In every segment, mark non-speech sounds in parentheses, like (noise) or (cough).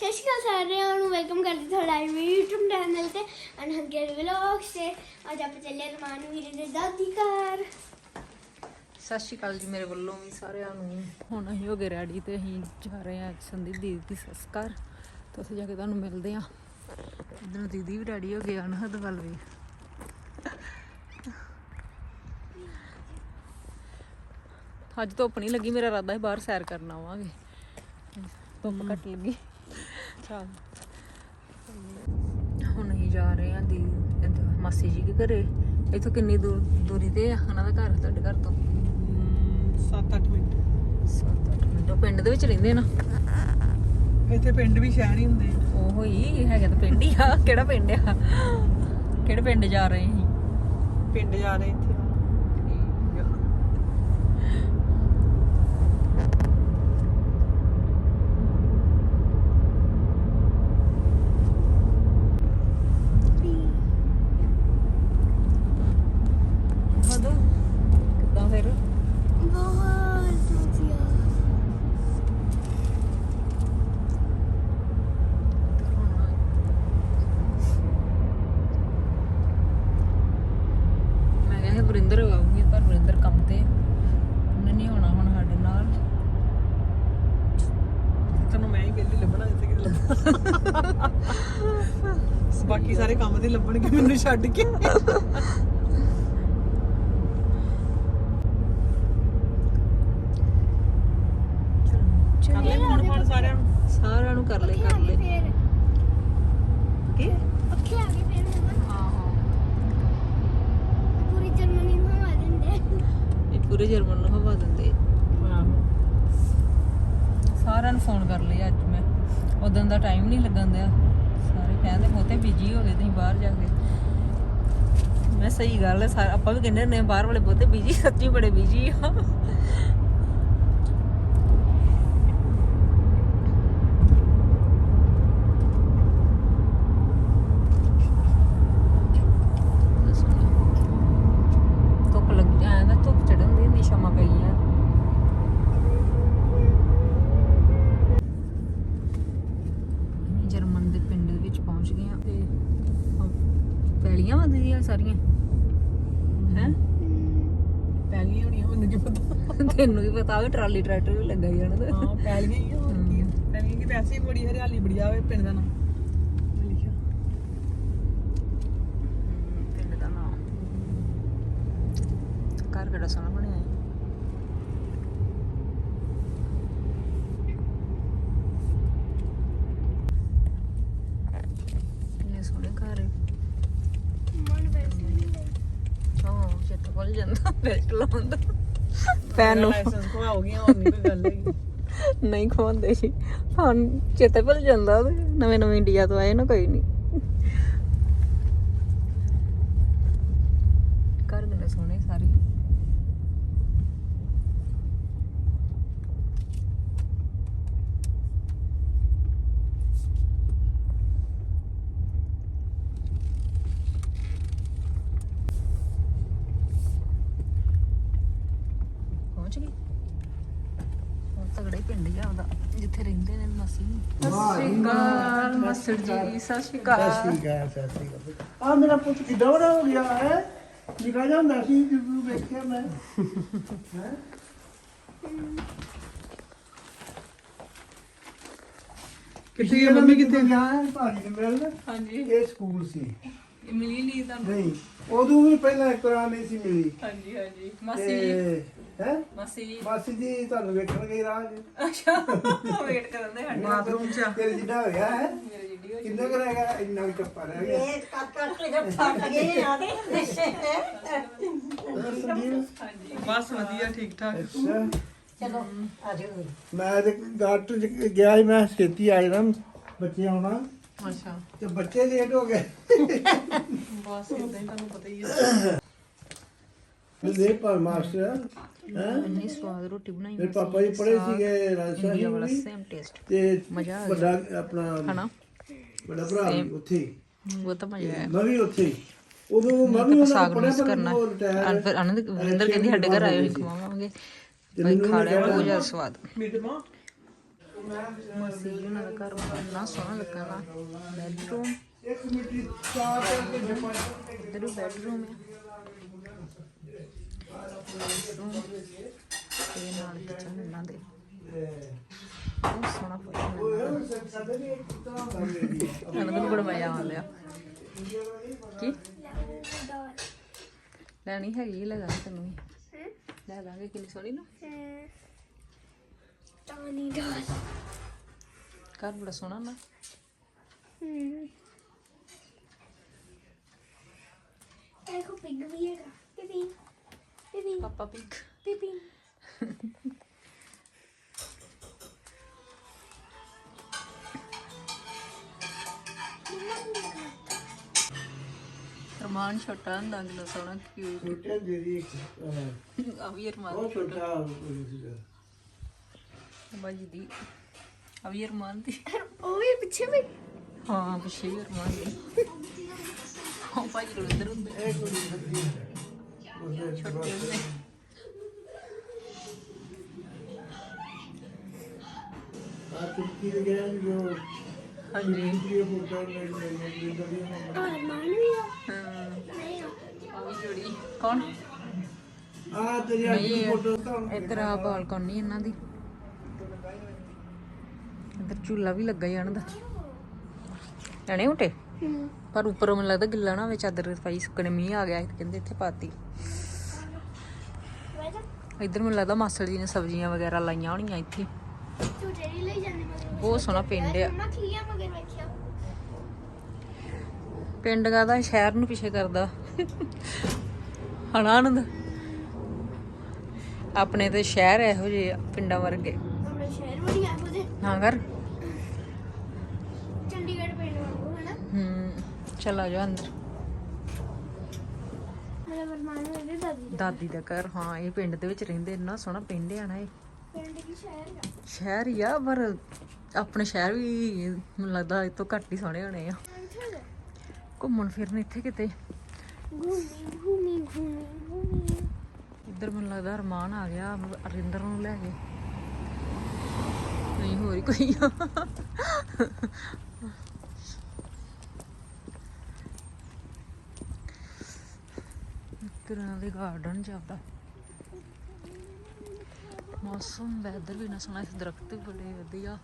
ਸਤਿ ਸ਼੍ਰੀ ਅਕਾਲ ਸਾਰਿਆਂ ਨੂੰ ਵੈਲਕਮ ਕਰਦੇ ਤੁਹਾਡਾ YouTube ਚੈਨਲ ਤੇ ਅਨਹੰਗਰ ਵਲੌਗਸ ਤੇ। ਅੱਜ ਆਪਾਂ ਚੱਲੇ ਰਮਾਨ ਵੀਰੇ ਦੇ ਦਾਦੀ ਘਰ। ਸਤਿ ਸ਼੍ਰੀ ਅਕਾਲ ਜੀ ਮੇਰੇ ਵੱਲੋਂ ਵੀ ਸਾਰਿਆਂ ਨੂੰ। ਹੁਣ ਅਸੀਂ ਹੋ ਗਏ ਰੈਡੀ ਤੇ ਅਸੀਂ ਜਾ ਰਹੇ ਹਾਂ ਸੰਦੀਪ ਦੀਦੀ ਦੀ ਸੱਸ ਘਰ। ਤੇ ਉੱਥੇ ਜਾ ਕੇ ਤੁਹਾਨੂੰ ਮਿਲਦੇ ਹਾਂ। ਇਧਰ ਦੀਦੀ ਵੀ ਰੈਡੀ ਹੋ ਗਏ ਅਨਹਦ ਵੱਲ ਵੀ। ਅੱਜ ਧੁੱਪ ਨਹੀਂ ਲੱਗੀ, ਮੇਰਾ ਇਰਾਦਾ ਹੈ ਬਾਹਰ ਸੈਰ ਕਰਨ ਆਵਾਂਗੇ। ਧੁੱਪ ਘੱਟ ਲੱਗੀ। ਚੱਲ ਹੁਣ ਅਸੀਂ ਜਾ ਰਹੇ ਹਾਂ ਦੀ ਮਾਸੀ ਜੀ ਦੇ ਘਰੇ। ਇੱਥੋਂ ਕਿੰਨੀ ਦੂਰ ਦੂਰੀ ਤੇ ਆ ਉਹਨਾਂ ਦਾ ਘਰ ਤੁਹਾਡੇ ਘਰ ਤੋਂ? 7-8 ਮਿੰਟ। 7-8 ਮਿੰਟ। ਉਹ ਪਿੰਡ ਦੇ ਵਿੱਚ ਰਹਿੰਦੇ ਨਾ? ਇੱਥੇ ਪਿੰਡ ਵੀ ਸ਼ਹਿਰ ਹੀ ਹੁੰਦੇ ਆ। ਉਹ ਹੀ ਹੈਗਾ ਤਾਂ ਪਿੰਡ ਹੀ ਆ। ਕਿਹੜਾ ਪਿੰਡ ਆ? ਕਿਹੜੇ ਪਿੰਡ ਜਾ ਰਹੇ ਸੀ ਪਿੰਡ ਜਾ ਰਹੇ ਇੱਥੇ ਮਧੂ ਕਿੱਦਾਂ ਫਿਰ ਬਹੁਤ ਵਧੀਆ ਮੈਂ ਕਿਹਾ ਸੀ ਵਰਿੰਦਰ ਆਊਗੀ ਪਰ ਵਰਿੰਦਰ ਕੰਮ ਤੇ ਆ। ਉਹਨੇ ਨਹੀਂ ਆਉਣਾ ਹੁਣ ਸਾਡੇ ਨਾਲ ਤੈਨੂੰ ਮੈਂ ਹੀ ਪਹਿਲੀ ਲੱਭਣਾ ਇੱਥੇ ਕਿਤੇ ਲੱਭਣਾ ਬਾਕੀ ਸਾਰੇ ਕੰਮ ਤੇ ਲੱਭਣਗੇ ਮੈਨੂੰ ਛੱਡ ਕੇ। ਕਰ ਲੈ ਫੋਨ ਫਾਨ ਸਾਰਿਆਂ ਨੂੰ। ਸਾਰਿਆਂ ਨੂੰ ਕਰ ਲੈ ਪੱਖੇ ਆ ਕਰ ਗਏ ਲੈ। ਫੇਰ। ਕੀ? ਪੱਖੇ ਆ ਗਏ ਫੇਰ ਹਨਾ? ਹਾਂ ਹਾਂ ਪੂਰੀ ਜਰਮਨੀ ਨੂੰ ਹਵਾ ਦਿੰਦੇ। ਇਹ ਪੂਰੇ ਜਰਮਨ ਨੂੰ ਹਵਾ ਦਿੰਦੇ। ਸਾਰਿਆਂ ਨੂੰ ਫੋਨ ਕਰ ਲਿਆ ਅੱਜ। ਉਦੋਂ ਦਾ ਟਾਈਮ ਨਹੀਂ ਲੱਗਣ ਦਿਆ। ਸਾਰੇ ਕਹਿੰਦੇ ਬਹੁਤੇ ਬਿਜ਼ੀ ਹੋ ਗਏ ਤੁਸੀਂ ਬਾਹਰ ਜਾ ਕੇ। ਮੈਂ ਸਹੀ ਗੱਲ ਹੈ ਆਪਾਂ ਵੀ ਕਹਿੰਦੇ ਹੁੰਦੇ ਬਾਹਰ ਵਾਲੇ ਬਹੁਤੇ ਬਿਜ਼ੀ ਸੱਚੀ ਬੜੇ ਬਿਜ਼ੀ ਆ ਧੁੱਪ ਲੱਗ ਐਂ ਨਾ ਧੁੱਪ ਚੜਨ ਦੀ ਹੁੰਦੀ ਸ਼ਾਮਾਂ ਪਈ ਆ ਅਸੀਂ ਜਰਮਨ ਦੇ ਪਿੰਡ ਦੇ ਵਿੱਚ ਪਹੁੰਚ ਗਏ ਆ ਤੇ ਪੈਲੀਆਂ ਵੱਧਦੀਆਂ ਸਾਰੀਆਂ। ਹੈ? ਪਹਿਲੀਆਂ ਹੋਣੀਆਂ ਮੈਨੂੰ ਕੀ ਪਤਾ? ਤੈਨੂੰ ਕੀ ਪਤਾ ਵੀ ਟਰਾਲੀ ਟਰੈਕਟਰ ਵੀ ਲੱਗਾ ਹੀ ਜਾਣਾ ਤੇ। ਹਾਂ ਪਹਿਲੀਆਂ ਹੀ ਆ ਹੋਰ ਕੀ ਆ। ਪਹਿਲੀਆਂ ਕੀ ਵੈਸੇ ਹੀ ਬੜੀ ਹਰਿਆਲੀ ਬੜੀ ਆਵੇ ਪਿੰਡ ਦਾ ਨਾਮ ਲਿਖਿਆ ਪਿੰਡ ਦਾ ਨਾਮ ਘਰ ਕਿਹੜਾ ਸੋਹਣਾ ਬਣਿਆ ਹੈ ਇਹ ਸੋਹਣੇ ਘਰ ਹੈ ਮਨ ਵੈਸੇ ਨਹੀਂ ਲਈ ਹਾਂ ਚਿੱਤ ਭੁੱਲ ਜਾਂਦਾ ਬੈਲਟ ਲਾਉਣ ਦਾ ਪੈਨ ਨੂੰ। ਲਾਇਸੈਂਸ ਖਵਾਓਗੀ ਹੋਰ ਨਹੀਂ ਕੋਈ ਗੱਲ ਹੈਗੀ। ਨਹੀਂ ਖਵਾਉਂਦੇ ਸੀ ਹਾਂ ਚੇਤੇ ਭੁੱਲ ਜਾਂਦਾ ਨਵੇਂ ਨਵੇਂ ਇੰਡੀਆ ਤੋਂ ਆਏ ਨਾ ਕੋਈ ਨਹੀਂ ਘਰ ਕਿੰਨੇ ਸੋਹਣੇ ਸਾਰੇ ਪਹੁੰਚ ਗਏ ਹੁਣ ਤਗੜਾ ਹੀ ਪਿੰਡ ਹੀ ਆ ਉਹਦਾ ਜਿੱਥੇ ਰਹਿੰਦੇ ਨੇ ਮਾਸੀ ਸਤਿ ਸ਼੍ਰੀ ਅਕਾਲ ਮਾਸਟਰ ਜੀ ਸਤਿ ਸ਼੍ਰੀ ਅਕਾਲ। ਠੀਕ ਹੈ ਸਤਿ ਸ਼੍ਰੀ ਅਕਾਲ। ਆ ਮੇਰਾ ਪੁੱਤ ਕਿੱਡਾ ਬੜਾ ਹੋ ਗਿਆ ਹੈ? ਨਿਕਾ ਜਾਂਦਾ ਸੀ ਜਦੋਂ ਵੇਖਿਆ ਮੈਂ। ਹੈ? ਕਿੱਥੇ ਗਏ ਮੰਮੀ ਕਿੱਥੇ? ਗਿਆ ਹੈ ਭਾਜੀ ਨੂੰ ਮਿਲਣ ਹਾਂਜੀ। ਇਹ ਸਕੂਲ ਸੀ। ਮਿਲੀ ਨਹੀਂ ਤੁਹਾਨੂੰ? ਨਹੀਂ ਉਦੋਂ ਵੀ ਪਹਿਲਾਂ ਇੱਕ ਵਾਰ ਨਹੀਂ ਸੀ ਮਿਲੀ। ਹਾਂਜੀ ਹਾਂਜੀ। ਮਾਸੀ ਹੈ? ਮਾਸੀ ਜੀ। ਮਾਸੀ ਜੀ ਤੁਹਾਨੂੰ ਵੇਖਣ ਗਈ ਰਾਹ 'ਚ। ਅੱਛਾ ਵੇਟ ਕਰਨ ਦੇ ਸਾਡੇ ਬਾਥਰੂਮ ਚ। ਆ। ਤੇਰੇ ਜਿੱਡਾ ਹੋ ਗਿਆ ਹੈ? ਮੇਰੇ ਜਿੱਡੀ ਹੋਈ ਕਿੰਨਾ ਕੁ ਰਹਿ ਗਿਆ? ਇੰਨਾ ਵੀ ਟੱਪਾ ਰਹਿ ਗਿਆ। ਹੋਰ ਸੰਜੀਵ ਬਸ ਵਧੀਆ ਠੀਕ ਠਾਕ। ਅੱਛਾ। ਮੈਂ ਤੇ ਡਾਕਟਰ ਚ ਗਿਆ ਸੀ ਮੈਂ ਛੇਤੀ ਆ ਜਾਣਾ ਬੱਚੇ ਆਉਣਾ। ਅੱਛਾ। ਤੇ ਬੱਚੇ ਲੇਟ ਹੋ ਗਏ। ਬਸ ਇਦਾਂ ਹੀ ਤੁਹਾਨੂੰ ਪਤਾ ਹੀ ਹੈ। ਮੇਰੇ ਪਾ ਮਾਸਟਰ। ਹੈ ਇੰਨੀ ਸਵਾਦ ਰੋਟੀ ਬਣਾਈ ਮੇਰੇ ਪਾਪਾ ਜੀ ਪੜ੍ਹੇ ਸੀਗੇ ਰਾਜਸਥਾਨੀ ਇੰਡੀਆ ਵਾਲਾ ਸੇਮ ਟੇਸਟ ਤੇ ਮਜ਼ਾ ਆ ਵੱਡਾ ਆਪਣਾ ਹਨਾ? ਵੱਡਾ ਭਰਾ ਉੱਥੇ। ਉਹ ਤਾਂ ਮਜ਼ਾ ਆਇਆ। ਮੈਂ ਵੀ ਉੱਥੇ ਹੀ। ਉਦੋਂ ਮੈਂ ਵੀ ਉਹਨਾਂ ਨੂੰ ਪੜਿਆ ਕਰਨਾ। ਅਨੰਦ ਵਿੰਦਰ ਕਹਿੰਦੀ ਸਾਡੇ ਘਰ ਆਇਓ ਖਵਾਵਾਂਗੇ। ਭਾਈ ਖਾ ਲਿਆ ਬਹੁਤ ਜ਼ਿਆਦਾ ਸਵਾਦ। ਮੀਟ ਮਾਂ? ਮਸੀ ਉਹਨਾਂ ਦਾ ਘਰ ਇੰਨਾ ਸੋਹਣਾ ਲੱਗਾ ਨਾ ਬੈਡਰੂਮ ਇੱਕ ਮਿੰਟ ਚਾਰ ਤੇ ਜਪਾ ਇੱਧਰ ਵੀ ਬੈਡਰੂਮ ਹੈ bedroom ਤੇ ਨਾਲ ਕਿਚਨ ਇਹਨਾਂ ਦੇ ਬਹੁਤ ਸੋਹਣਾ ਫੋਟੋ ਸਾਡੇ ਵੀ ਬੜਾ ਮਜ਼ਾ ਆ ਲਿਆ ਕੀ ਲੈਣੀ ਹੈਗੀ ਲਗਾ ਤੈਨੂੰ ਵੀ ਲੈ ਲਾਂਗੇ ਕਿੰਨੀ ਸੋਹਣੀ ਨਾ ਟਾਨੀ ਡੋਰ ਘਰ ਬੜਾ ਸੋਹਣਾ ਨਾ ਹਮ ਦੇਖੋ ਪਿਗ ਵੀ ਹੈਗਾ ਪਿਪੀ ਪਿਪੀ ਰਮਾਨ ਛੋਟਾ ਹੁੰਦਾ ਅਗਲਾ ਸੋਹਣਾ ਕਿਊਟ ਛੋਟੇ ਜਿਹੜੀ ਇੱਕ ਆ ਵੀ ਰਮਾਨ ਬਹੁਤ ਛੋਟਾ। ਸੀਗਾ। ਬਾਜੀ ਦੀ। ਆ ਵੀ ਰਮਾਨ ਦੀ। ਉਹ ਵੀ ਪਿੱਛੇ ਵੀ। ਹਾਂ ਪਿੱਛੇ ਵੀ ਰਮਾਨ ਦੀ। ਹਾਂ ਭਾਜੀ ਅੰਦਰ ਹੁੰਦੇ। ਇਹ ਕੋਈ ਸੱਜੀ ਜੋ ਹਾਂਜੀ। ਇਹ ਲੈ ਲੈ ਲੈ ਦੜੀ ਹਾਂ ਕੌਣ? ਆ ਤੇਰੀ ਅੱਜ ਦੀ ਫੋਟੋ ਤਾਂ ਇੱਧਰ ਆ ਬਾਲਕੋਨੀ ਇਹਨਾਂ ਦੀ। ਇੱਧਰ ਝੂਲਾ ਵੀ ਲੱਗਾ ਜਾਣ ਦਾ। ਲੈਣੇ ਉਟੇ ਪਰ ਉੱਪਰੋਂ ਮੈਨੂੰ ਲੱਗਦਾ ਗਿੱਲਾ ਨਾ ਹੋਵੇ ਚਾਦਰ ਪਾਈ ਸੁੱਕਣੇ ਮੀਂਹ ਆ ਗਿਆ ਕਹਿੰਦੇ ਇੱਥੇ ਪਾਤੀ। ਇੱਧਰ ਮੈਨੂੰ ਲੱਗਦਾ ਮਾਸੜ ਜੀ ਨੇ ਸਬਜ਼ੀਆਂ ਵਗੈਰਾ ਲਾਈਆਂ ਹੋਣੀਆਂ ਇੱਥੇ। ਬਹੁਤ ਸੋਹਣਾ ਪਿੰਡ ਆ। ਪਿੰਡ ਦਾ ਸ਼ਹਿਰ ਨੂੰ ਪਿੱਛੇ ਕਰਦਾ। ਹਨਾ ਆਨੰਦ? ਆਪਣੇ ਤੇ ਸ਼ਹਿਰ ਇਹੋ ਜਿਹੇ ਪਿੰਡਾਂ ਵਰਗੇ। ਹਾਂ ਕਰ ਚੰਡੀਗੜ੍ਹ ਪਿੰਡ ਵਾਂਗੂ ਹਨਾ ਹੂੰ ਚਲ ਜਾ ਅੰਦਰ। ਮੇਰਾ ਵਰਮਾਨ ਮੇਰੇ ਦਾਦੀ ਦਾ ਦਾਦੀ ਦਾ ਘਰ ਹਾਂ ਇਹ ਪਿੰਡ ਦੇ ਵਿੱਚ ਰਹਿੰਦੇ ਇੰਨਾ ਸੋਹਣਾ ਪਿੰਡ ਆ ਨਾ ਇਹ। ਪਿੰਡ ਸ਼ਹਿਰ ਆ? ਸ਼ਹਿਰ ਹੀ ਆ ਪਰ ਆਪਣੇ ਸ਼ਹਿਰ ਵੀ ਮੈਨੂੰ ਲੱਗਦਾ ਇਹ ਤੋਂ ਘੱਟ ਹੀ ਸੋਹਣੇ ਹੋਣੇ ਆ। ਘੁੰਮਣ ਫਿਰਨ ਇੱਥੇ ਕਿਤੇ? ਘੂਮੀ ਘੂਮੀ ਘੂਮੀ ਘੂਮੀ। ਇੱਧਰ ਮੈਨੂੰ ਲੱਗਦਾ ਅਰਮਾਨ ਆ ਗਿਆ ਅਰਿੰਦਰ ਨੂੰ ਲੈ ਕੇ। ਨਹੀਂ ਹੋਰ ਕੋਈ ਆ। ਤਰ੍ਹਾਂ ਦੇ ਗਾਰਡਨ ਜਾਂਦਾ ਮੌਸਮ ਵੈਦਰ ਵੀ ਨਾ ਸੋਹਣਾ ਇਸ ਦਰਖਤ ਬੜੇ ਵਧੀਆ।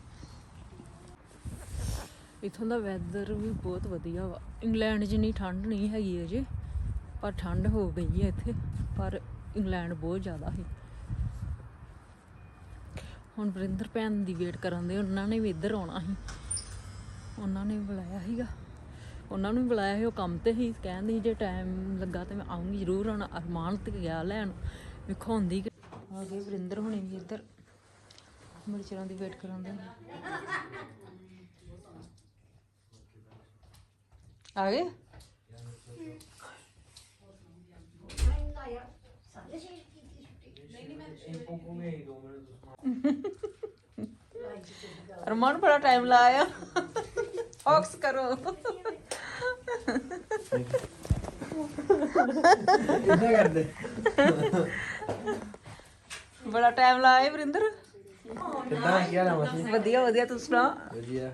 ਇਥੋਂ ਦਾ ਵੈਦਰ ਵੀ ਬਹੁਤ ਵਧੀਆ ਵਾ। ਇੰਗਲੈਂਡ ਜਿੰਨੀ ਠੰਡ ਨਹੀਂ ਹੈਗੀ ਅਜੇ, ਪਰ ਠੰਡ ਹੋ ਗਈ ਹੈ ਇੱਥੇ, ਪਰ ਇੰਗਲੈਂਡ ਬਹੁਤ ਜ਼ਿਆਦਾ ਹੈ ਹੁਣ ਵਰਿੰਦਰ ਭੈਣ ਦੀ ਵੇਟ ਕਰਨ ਦੇ, ਉਹਨਾਂ ਨੇ ਵੀ ਇੱਧਰ ਆਉਣਾ ਸੀ। ਉਹਨਾਂ ਨੇ ਵੀ ਬੁਲਾਇਆ ਸੀਗਾ। ਉਹਨਾਂ ਨੂੰ ਵੀ ਬੁਲਾਇਆ ਸੀ, ਉਹ ਕੰਮ ਤੇ ਹੀ ਕਹਿੰਦੇ ਸੀ, ਜੇ ਟਾਈਮ ਲੱਗਾ ਤੇ ਮੈਂ ਆਉਂਗੀ ਜ਼ਰੂਰ, ਹੁਣ ਅਰਮਾਨ ਤੇ ਗਿਆ ਲੈਣ। ਵਿਖਾਉਂਦੀ ਆ ਗਏ ਵਰਿੰਦਰ ਹੁਣੇ ਵੀ ਇੱਧਰ। ਬੜੀ ਚਿਰਾਂ ਦੀ ਵੇਟ ਕਰਾਉਂਦੇ। ਆ ਗਏ? ਅਰਮਾਨ ਬੜਾ ਟਾਈਮ ਲਾਇਆ। ਫੋਕਸ ਕਰੋ। ਕਿੱਦਾਂ ਕਰਦੇ? ਬੜਾ ਟਾਈਮ ਲਾਇਆ ਵਰਿੰਦਰ। ਕਿੱਦਾਂ ਕੀ ਹਾਲ ਹੈ ਵਧੀਆ ਵਧੀਆ ਤੂੰ ਸੁਣਾ? ਵਧੀਆ।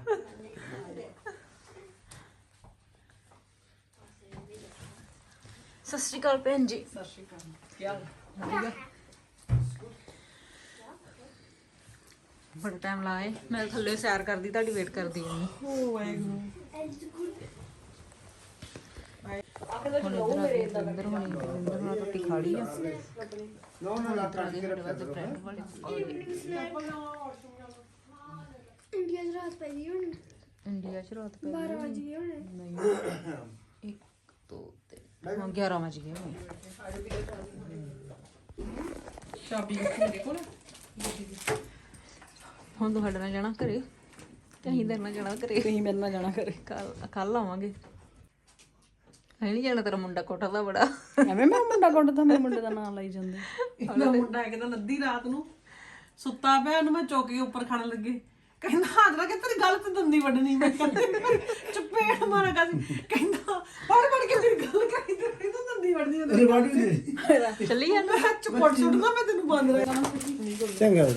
ਸਤਿ ਸ਼੍ਰੀ ਅਕਾਲ ਭੈਣ ਜੀ। ਸਤਿ ਸ਼੍ਰੀ ਅਕਾਲ। ਕੀ ਹਾਲ? ਵਧੀਆ? ਬੜਾ ਟਾਈਮ ਲਾਇਆ ਮੈਂ ਥੱਲੇ ਸੈਰ ਕਰਦੀ ਤੁਹਾਡੀ ਵੇਟ ਕਰਦੀ ਹਾਂ ਹੁਣ ਇੱਧਰ ਆ ਗਏ ਹੁਣੀ ਵਰਿੰਦਰ ਹੁਣਾਂ ਰੋਟੀ ਖਾ ਲਈ ਆ। ਨੋ ਨੋ ਲਾ ਇੱਧਰ ਆ ਗਏ ਸਾਡੇ ਵਾਸਤੇ ਬ੍ਰੈਡ ਵਾਲੇ ਪਕੌੜੇ। ਇੰਡੀਆ ਚ ਰਾਤ ਪੈ ਗਈ ਹੁਣ। ਇੰਡੀਆ ਚ ਰਾਤ ਪੈ 12 ਵਜ ਗਏ ਹੁਣ। ਨਹੀਂ। ਇੱਕ ਦੋ ਤਿੰਨ। ਹਾਂ 11 ਵਜ ਗਏ ਹੁਣ। ਚਾਬੀ ਕਿੱਥੇ ਦੇ ਕੋਲ। ਹੁਣ ਤੁਹਾਡੇ ਨਾਲ ਜਾਣਾ ਘਰੇ। ਤੇ ਅਸੀਂ ਤੇਰੇ ਨਾਲ ਜਾਣਾ ਘਰੇ। ਤੁਸੀਂ ਮੇਰੇ ਨਾਲ ਜਾਣਾ ਕਰੇ ਕੱਲ ਕੱਲ ਆਵਾਂਗੇ। ਨਹੀਂ ਜਾਣਾ ਤੇਰਾ ਮੁੰਡਾ ਕੋਟਾ ਬੜਾ ਐਵੇਂ ਮੈਂ ਮੁੰਡਾ ਕੁੱਟਦਾ ਮੇਰੇ ਮੁੰਡੇ ਦਾ ਨਾਮ ਲਈ ਜਾਂਦੇ ਇਹਦਾ ਮੁੰਡਾ ਇੱਕ ਦਿਨ ਅੱਧੀ ਰਾਤ ਨੂੰ ਸੁੱਤਾ ਪਿਆ ਨੂੰ ਮੈਂ ਚੌਕੀ ਉੱਪਰ ਖੜਨ ਲੱਗੇ ਕਹਿੰਦਾ ਹਾਜ਼ਰਾ ਕਿ ਤੇਰੀ ਗੱਲ ਤੇ ਦੰਦੀ ਵੱਢਣੀ ਮੈਂ ਕਹਿੰਦਾ ਚੁੱਪੇ ਮਾਰਾ ਕਰ ਕਹਿੰਦਾ ਫੜ ਫੜ ਕੇ ਤੇਰੀ ਗੱਲ ਕਰੀ ਤੇ ਕਹਿੰਦਾ ਦੰਦੀ ਵੱਢਣੀ ਹੁੰਦੀ ਅਰੇ ਵਾੜੀ ਦੇ ਚੱਲੀ ਜਾ ਮੈਂ ਚੁੱਪੜ ਸੁੱਟਦਾ ਮੈਂ ਤੈਨੂੰ ਬੰਦ ਰਹਿਣਾ ਚੰਗਾ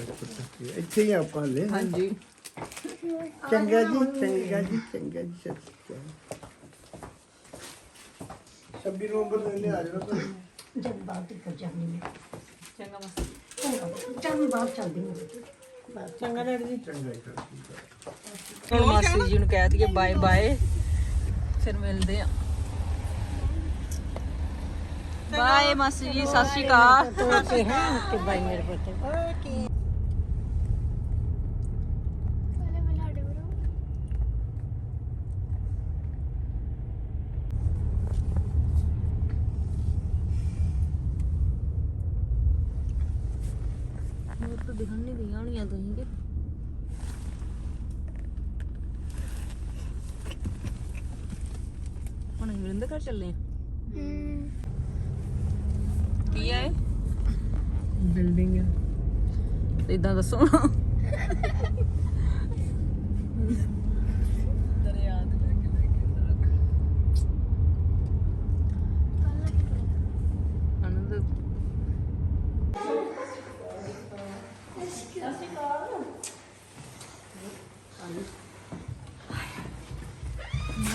ਇੱਥੇ ਹੀ ਆਪਾਂ ਲੈ ਹਾਂਜੀ ਚੰਗਾ ਜੀ ਚੰਗਾ ਜੀ ਚੰਗਾ ਜੀ ਸਤਿ ਸ਼੍ਰੀ ਅਕਾਲ 26 ਨਵੰਬਰ ਨੂੰ ਇਹਨੇ ਆ ਜਾਣਾ ਭਾਈ। ਜਦ ਬਾਅਦ ਤੱਕ ਜਾਣੀ ਮੈਂ? ਚੰਗਾ ਮਸਤ ਚੱਲ ਬਾਅਦ ਚੱਲਦੀ ਮੈਂ ਚੰਗਾ ਡੈਡੀ ਜੀ। ਚੰਗਾ ਅਕਾਲ। ਹੁਣ ਮਾਸੀ ਜੀ ਨੂੰ ਕਹਿ ਦਈਏ ਬਾਏ ਬਾਏ ਫਿਰ ਮਿਲਦੇ ਆ ਬਾਏ ਮਾਸੀ ਜੀ ਸਤਿ ਸ਼੍ਰੀ ਅਕਾਲ। ਤੇ ਹੈ ਕਿ ਬਾਈ ਮੇਰੇ ਪੁੱਤ ਪਹਿਲੇ ਮੈਂ ਸਾਡੇ ਬਰੋ ਹੋਰ ਤਾਂ ਦਿਖਣ ਨਹੀਂ ਰਹੀਆਂ ਹੋਣੀਆਂ ਤੁਸੀਂ ਕਿ ਵਰਿੰਦਰ ਘਰ ਚੱਲੇ ਆ। ਹੂੰ। ਕੀ ਆ ਇਹ? ਬਿਲਡਿੰਗ ਇਦਾਂ ਦੱਸੋ (laughs) ਦਰਿਆ ਦੇ ਲਾਗੇ ਲਾਗੇ ਆਨੰਦ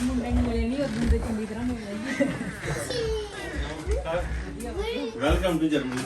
ਮੁੰਡੇ ਨੂੰ ਮਿਲੇ ਨਹੀਂ ਉਦੋਂ ਦੇ ਚੰਗੀ ਤਰ੍ਹਾਂ ਮਿਲ ਲਈ ਵੈਲਕਮ ਟੂ ਜਰਮਨੀ